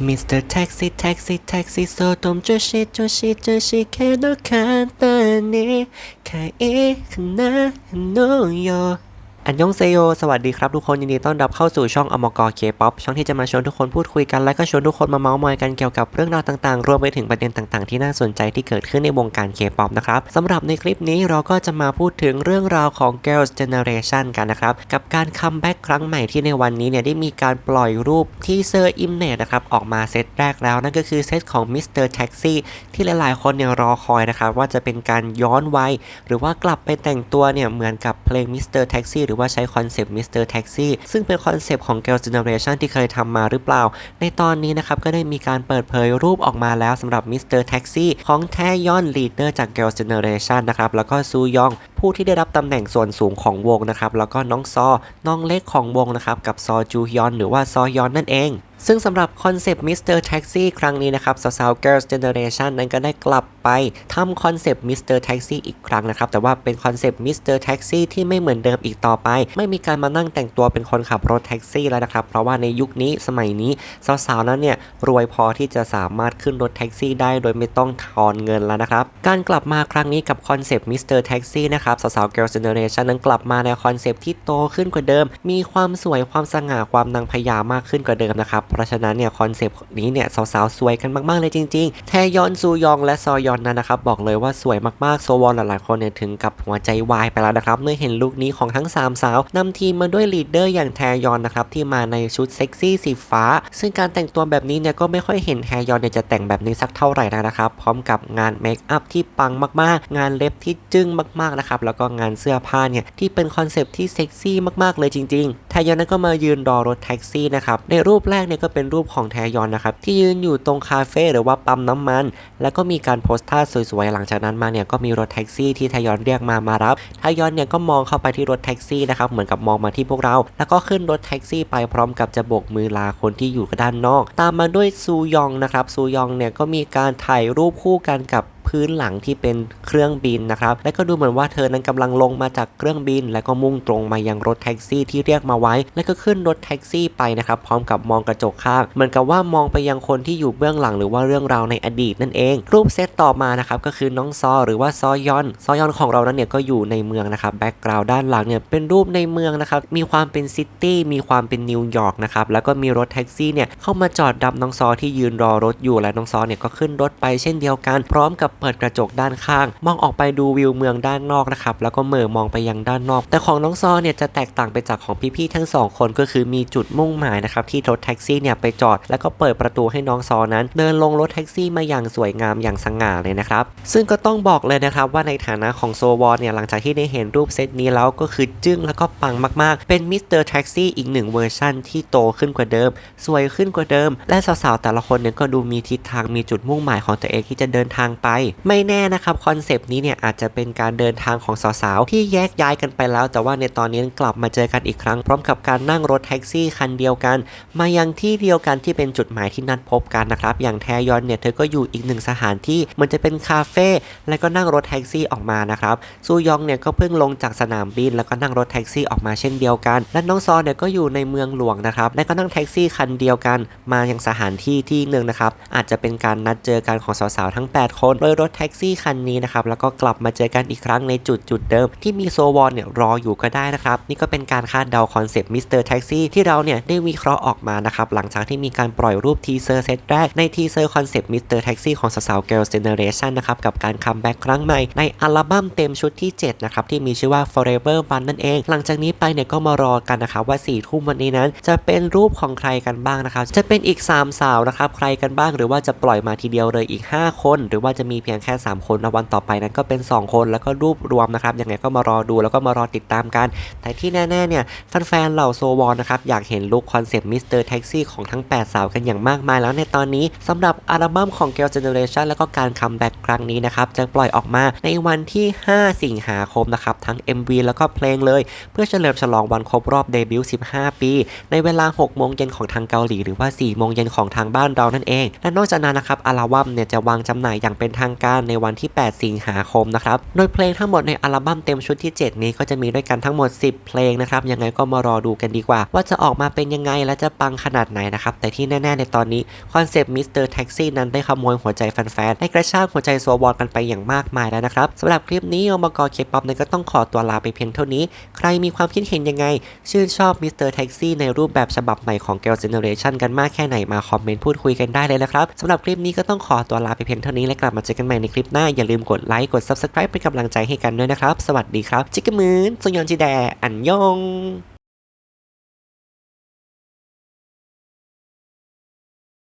Mr. Taxi Taxi Taxi 소동 조시 조시 조시 걔도 간단히 가이 그날 놓여 อันยองเซโย สวัสดีครับทุกคนยินดีต้อนรับเข้าสู่ช่องอมกเคป๊อปช่องที่จะมาชวนทุกคนพูดคุยกัน และก็ชวนทุกคนมาเมาส์มอยกันเกี่ยวกับเรื่องราวต่างๆ รวมไปถึงประเด็นต่างๆ ที่น่าสนใจที่เกิดขึ้นในวงการเคป๊อปนะครับสำหรับในคลิปนี้เราก็จะมาพูดถึงเรื่องราวของ Girls Generation กันนะครับ กับการคัมแบ็กครั้งใหม่ที่ในวันนี้เนี่ยได้มีการปล่อยรูปที่เซอร์อิมเนตนะครับออกมาเซตแรกแล้วนั่นก็คือเซตของ Mr. Taxi ที่หลายๆ คนเนี่ยรอคอยนะครับว่าจะเป็นการย้อนวัยหรือว่ากลับไปแต่งตัวเนี่ยเหมือนกับเพลง Mr. Taxi หรือว่าใช้คอนเซปต์มิสเตอร์แท็กซี่ซึ่งเป็นคอนเซปต์ของ Girls Generation ที่เคยทำมาหรือเปล่า ในตอนนี้นะครับก็ได้มีการเปิดเผยรูปออกมาแล้วสำหรับมิสเตอร์แท็กซี่ของแทยอนลีดเดอร์จาก Girls Generation นะครับแล้วก็ซูยองผู้ที่ได้รับตำแหน่งส่วนสูงของวงนะครับแล้วก็น้องซอน้องเล็กของวงนะครับกับซอจูยอนหรือว่าซอยอนนั่นเอง ซึ่งสำหรับคอนเซปต์ Mr. Taxi ครั้งนี้นะครับสาวๆ Girls Generation นั้นก็ได้กลับไปทำคอนเซปต์ Mr. Taxi อีกครั้งนะครับ แต่ว่าเป็นคอนเซปต์ Mr. Taxi ที่ไม่เหมือนเดิมอีกต่อไป ไม่มีการมานั่งแต่งตัวเป็นคนขับรถแท็กซี่แล้วนะครับ เพราะว่าในยุคนี้สมัยนี้สาวๆ นั้นเนี่ยรวยพอที่จะสามารถขึ้นรถแท็กซี่ได้โดยไม่ต้องทอนเงินแล้วนะครับ การกลับมาครั้งนี้กับคอนเซปต์ Mr. Taxi นะครับสาวๆ Girls Generation นั้นกลับมาในคอนเซปต์ที่โตขึ้นกว่าเดิม มีความสวยความสง่าความนางพญามากขึ้นกว่าเดิมนะครับเพราะฉะนั้นเนี่ยคอนเซปต์นี้เนี่ยสาวๆ สวยกันมากๆ เลยจริงๆ แทยอนซูยองและซอยอนนั้นนะครับ บอกเลยว่าสวยมากๆ โซวอนหลายๆคนเนี่ยถึงกับหัวใจวายไปแล้วนะครับ เมื่อเห็นลุคนี้ของทั้ง 3 สาวนำทีมมาด้วยลีดเดอร์อย่างแทยอนนะครับ ที่มาในชุดเซ็กซี่สีฟ้า ซึ่งการแต่งตัวแบบนี้เนี่ยก็ไม่ค่อยเห็นแทยอนเนี่ยจะแต่งแบบนี้สักเท่าไหร่นะครับ พร้อมกับงานเมคอัพที่ปังมากๆ งานเล็บที่จึ้งมากๆนะครับแล้วก็งานเสื้อผ้าเนี่ยที่เป็นคอนเซปต์ที่เซ็กซี่มากๆเลยจริง ๆ แทยอนนั้นก็มายืนรอรถแท็กซี่นะครับ ในรูปแรกเนี่ยก็เป็นรูปของแทยอนนะครับ ที่ยืนอยู่ตรงคาเฟ่หรือว่าปั๊มน้ำมัน แล้วก็มีการโพสท่าสวยๆ หลังจากนั้นมาเนี่ยก็มีรถแท็กซี่ที่ทยอนเรียกมามารับทยอนเนี่ยก็มองเข้าไปที่รถแท็กซี่นะครับ เหมือนกับมองมาที่พวกเรา แล้วก็ขึ้นรถแท็กซี่ไปพร้อมกับจะโบกมือลาคนที่อยู่ด้านนอก ตามมาด้วยซูยองนะครับ ซูยองเนี่ยก็มีการถ่ายรูปคู่กันกับ พื้นหลังที่เป็นเครื่องบินนะครับและก็ดูเหมือนว่าเธอนั้นกำลังลงมาจากเครื่องบิน และก็มุ่งตรงมายังรถแท็กซี่ที่เรียกมาไว้ และก็ขึ้นรถแท็กซี่ไปนะครับพร้อมกับมองกระจกข้างเหมือนกับว่ามองไปยังคนที่อยู่เบื้องหลังหรือว่าเรื่องราวในอดีตนั่นเอง รูปเซตต่อมานะครับก็คือน้องซอหรือว่าซอยอนซอยอนของเรานั้นเนี่ยก็อยู่ในเมืองนะครับแบ็กกราวด์ด้านหลังเนี่ยเป็นรูปในเมืองนะครับมีความเป็นซิตี้มีความเป็นนิวยอร์กนะครับแล้วก็มีรถแท็กซี่เนี่ยเข้ามาจอดดับน้องซอที่ยืนรอรถอยู่และน้องซอเนี่ยก็ขึ้นรถไปเช่นเดียวกัน พร้อมกับเปิดกระจกด้านข้าง มองออกไปดูวิวเมืองด้านนอกนะครับแล้วก็เหม่อมองไปยังด้านนอก แต่ของน้องซอเนี่ยจะแตกต่างไปจากของพี่ๆทั้งสองคนก็คือมีจุดมุ่งหมายนะครับที่รถแท็กซี่เนี่ยไปจอด แล้วก็เปิดประตูให้น้องซอนั้น เดินลงรถแท็กซี่มาอย่างสวยงามอย่างสง่าเลยนะครับซึ่งก็ต้องบอกเลยนะครับว่าในฐานะของโซวอนเนี่ยหลังจากที่ได้เห็นรูปเซตนี้แล้วก็คือจึ้งแล้วก็ปังมากๆ เป็นมิสเตอร์แท็กซี่อีกหนึ่งเวอร์ชั่นที่โตขึ้นกว่าเดิม สวยขึ้นกว่าเดิม และสาวๆแต่ละคนเนี่ยก็ดูมีทิศทางมีจุดมุ่งหมายของตัวเองที่จะเดินทางไปไม่แน่นะครับคอนเซปต์นี้เนี่ยอาจจะเป็นการเดินทางของสาวๆที่แยกย้ายกันไปแล้ว แต่ว่าในตอนนี้กลับมาเจอกันอีกครั้ง พร้อมกับการนั่งรถแท็กซี่คันเดียวกัน มายังที่เดียวกันที่เป็นจุดหมายที่นัดพบกันนะครับอย่างแทยอนเนี่ยเธอก็อยู่อีกหนึ่งสถานที่เหมันจะเป็นคาเฟ่แล้วก็นั่งรถแท็กซี่ออกมานะครับซูยองเนี่ยก็เพิ่งลงจากสนามบิน แล้วก็นั่งรถแท็กซี่ออกมาเช่นเดียวกัน และน้องซอเนี่ยก็อยู่ในเมืองหลวงนะครับและก็นั่งแท็กซี่คันเดียวกัน มายังสถานที่ที่หนึ่งนะครับอาจจะเป็นการนัดเจอกันของสาวๆทั้ง 8 คนโดยรถแท็กซี่คันนี้นะครับแล้วก็กลับมาเจอกันอีกครั้งในจุดจุดเดิม ที่มีโซวอนเนี่ยรออยู่ก็ได้นะครับ นี่ก็เป็นการคาดเดาคอนเซปต์มิสเตอร์แท็กซี่ที่เราเนี่ยได้วิเคราะห์ออกมานะครับหลังจากที่มีการปล่อยรูปทีเซอร์เซตแรกในทีเซอร์คอนเซปต์มิสเตอร์แท็กซี่ของสาวๆ Girls Generation นะครับกับการคัมแบ็กครั้งใหม่ในอัลบั้มเต็มชุดที่7นะครับที่มีชื่อว่า Forever One นั่นเอง หลังจากนี้ไปเนี่ยก็มารอกันนะครับว่า4ี่ทุ่มวันนี้นั้น จะเป็นรูปของใครกันบ้างนะครับจะเป็นอีก 3 สาวนะครับใครกันบ้างหรือว่าจะปล่อยมาทีเดียวเลยอีก 5 คน หรือว่าจะมีเพียงแค่ 3 คนในวันต่อไปนั้นก็เป็น 2 คนแล้วก็รูปรวมนะครับยังไงก็มารอดูแล้วก็มารอติดตามกัน แต่ที่แน่ๆเนี่ยแฟนๆเหล่าโซวอนนะครับอยากเห็นลุคคอนเซปต์มิสเตอร์แท็กซี่ของทั้ง 8 สาวกันอย่างมากมายแล้วในตอนนี้สำหรับอัลบั้มของ Girl Generation แล้วก็การคัมแบ็กครั้งนี้นะครับจะปล่อยออกมาในวันที่ 5 สิงหาคมนะครับทั้ง MV แล้วก็เพลงเลย เพื่อเฉลิมฉลองวันครบรอบเดบิวต์ 15 ปี ในเวลา 6 โมงเย็นของทางเกาหลีหรือว่า 4 โมงเย็นของทางบ้านเรานั่นเอง และนอกจากนั้นนะครับอัลบั้มเนี่ยจะวางจำหน่ายอย่างเป็นทางางการในวันที่ 8 สิงหาคมนะครับ โดยเพลงทั้งหมดในอัลบั้มเต็มชุดที่ 7 นี้ก็จะมีด้วยกันทั้งหมด 10 เพลงนะครับ ยังไงก็มารอดูกันดีกว่า ว่าจะออกมาเป็นยังไงและจะปังขนาดไหนนะครับ แต่ที่แน่ ๆ ในตอนนี้คอนเซปต์มิสเตอร์แท็กซี่นั้นได้ขโมยหัวใจแฟนๆได้กระชากหัวใจสวอกันไปอย่างมากมายแล้วนะครับสำหรับคลิปนี้โอมากอเคป๊อปนั้นก็ต้องขอตัวลาไปเพียงเท่านี้ ใครมีความคิดเห็นยังไง ชื่นชอบมิสเตอร์แท็กซี่ในรูปแบบฉบับใหม่ของ Girl Generation กันมากแค่ไหนมาคอมเมนต์พูดคุยกันได้เลยนะครับสำหรับคลิปนี้ก็ต้องขอตัวลาไปเพียงเท่านี้และกลับมาเจอกันใหม่ในคลิปหน้า อย่าลืมกดไลค์กด Subscribe เป็นกำลังใจให้กันด้วยนะครับ สวัสดีครับ จิกกมืนซงยอนจีแด อันยอง